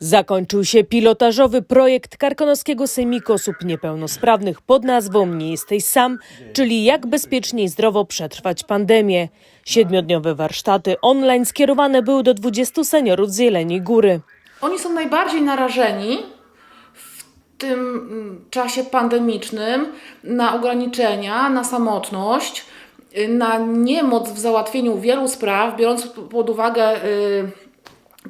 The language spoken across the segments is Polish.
Zakończył się pilotażowy projekt Karkonoskiego Sejmiku Osób Niepełnosprawnych pod nazwą Nie jesteś sam, czyli jak bezpiecznie i zdrowo przetrwać pandemię. Siedmiodniowe warsztaty online skierowane były do 20 seniorów z Jeleniej Góry. Oni są najbardziej narażeni w tym mm, czasie pandemicznym na ograniczenia, na samotność, y, na niemoc w załatwieniu wielu spraw, biorąc pod uwagę y,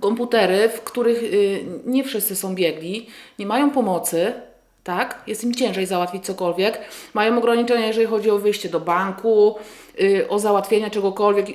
komputery, w których y, nie wszyscy są biegli, nie mają pomocy. Tak? Jest im ciężej załatwić cokolwiek. Mają ograniczenia, jeżeli chodzi o wyjście do banku, y, o załatwienie czegokolwiek.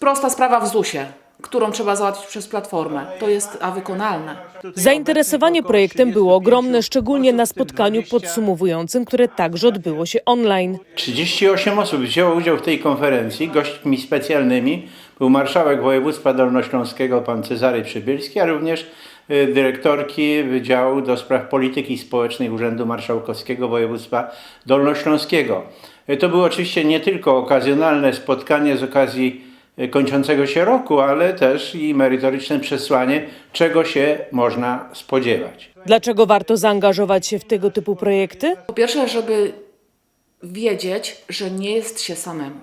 Prosta sprawa w ZUS-ie, którą trzeba załatwić przez platformę. To jest a wykonalne. Zainteresowanie projektem było ogromne, szczególnie na spotkaniu podsumowującym, które także odbyło się online. 38 osób wzięło udział w tej konferencji. Gośćmi specjalnymi był marszałek województwa dolnośląskiego pan Cezary Przybylski, a również y, dyrektorki Wydziału do Spraw Polityki Społecznej Urzędu Marszałkowskiego Województwa Dolnośląskiego. Y, To było oczywiście nie tylko okazjonalne spotkanie z okazji kończącego się roku, ale też i merytoryczne przesłanie, czego się można spodziewać. Dlaczego warto zaangażować się w tego typu projekty? Po pierwsze, żeby wiedzieć, że nie jest się samemu.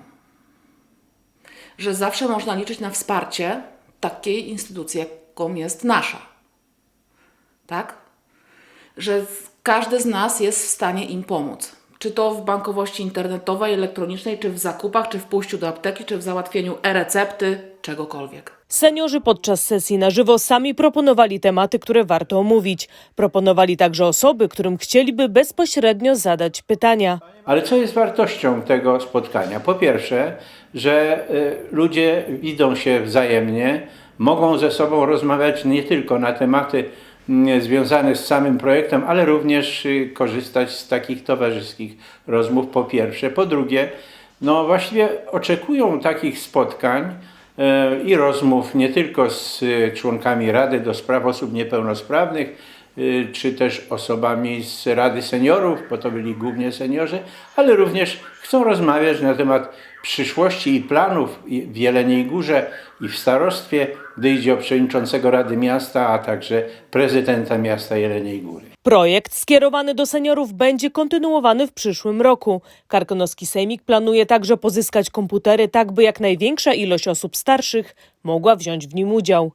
Że zawsze można liczyć na wsparcie takiej instytucji, jaką jest nasza. Tak? Że każdy z nas jest w stanie im pomóc. Czy to w bankowości internetowej, elektronicznej, czy w zakupach, czy w pójściu do apteki, czy w załatwieniu e-recepty, czegokolwiek. Seniorzy podczas sesji na żywo sami proponowali tematy, które warto omówić. Proponowali także osoby, którym chcieliby bezpośrednio zadać pytania. Ale co jest wartością tego spotkania? Po pierwsze, że y, ludzie widzą się wzajemnie, mogą ze sobą rozmawiać nie tylko na tematy związane z samym projektem, ale również y, korzystać z takich towarzyskich rozmów, po pierwsze. Po drugie, no właściwie oczekują takich spotkań e, i rozmów nie tylko z y, członkami Rady do Spraw Osób Niepełnosprawnych, czy też osobami z Rady Seniorów, bo to byli głównie seniorzy, ale również chcą rozmawiać na temat przyszłości i planów w Jeleniej Górze i w starostwie, gdy idzie o przewodniczącego Rady Miasta, a także prezydenta miasta Jeleniej Góry. Projekt skierowany do seniorów będzie kontynuowany w przyszłym roku. Karkonoski Sejmik planuje także pozyskać komputery, tak by jak największa ilość osób starszych mogła wziąć w nim udział.